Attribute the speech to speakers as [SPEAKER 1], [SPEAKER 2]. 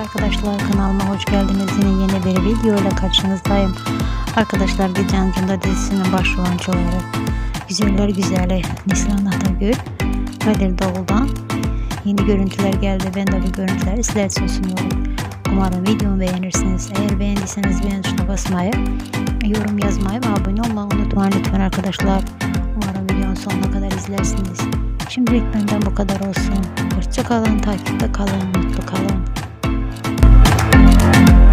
[SPEAKER 1] arkadaşlar kanalıma hoş geldiniz. Yine yeni bir video ile karşınızdayım. Arkadaşlar Gece Ancı'nda dizisinin başrolcuları Güzeller Güzeli Nislan Atagül Kadir Doğul'dan yeni görüntüler geldi. Ben de bu görüntüleri sizler için sunuyorum. Umarım videomu beğenirsiniz. Eğer beğendiyseniz beğen tuşuna basmayı, yorum yazmayı ve abone olmayı unutmayın lütfen arkadaşlar. Umarım videonun sonuna kadar izlersiniz. Şimdilik benden bu kadar olsun. Hoşçakalın, takipte kalın, mutlu kalın. you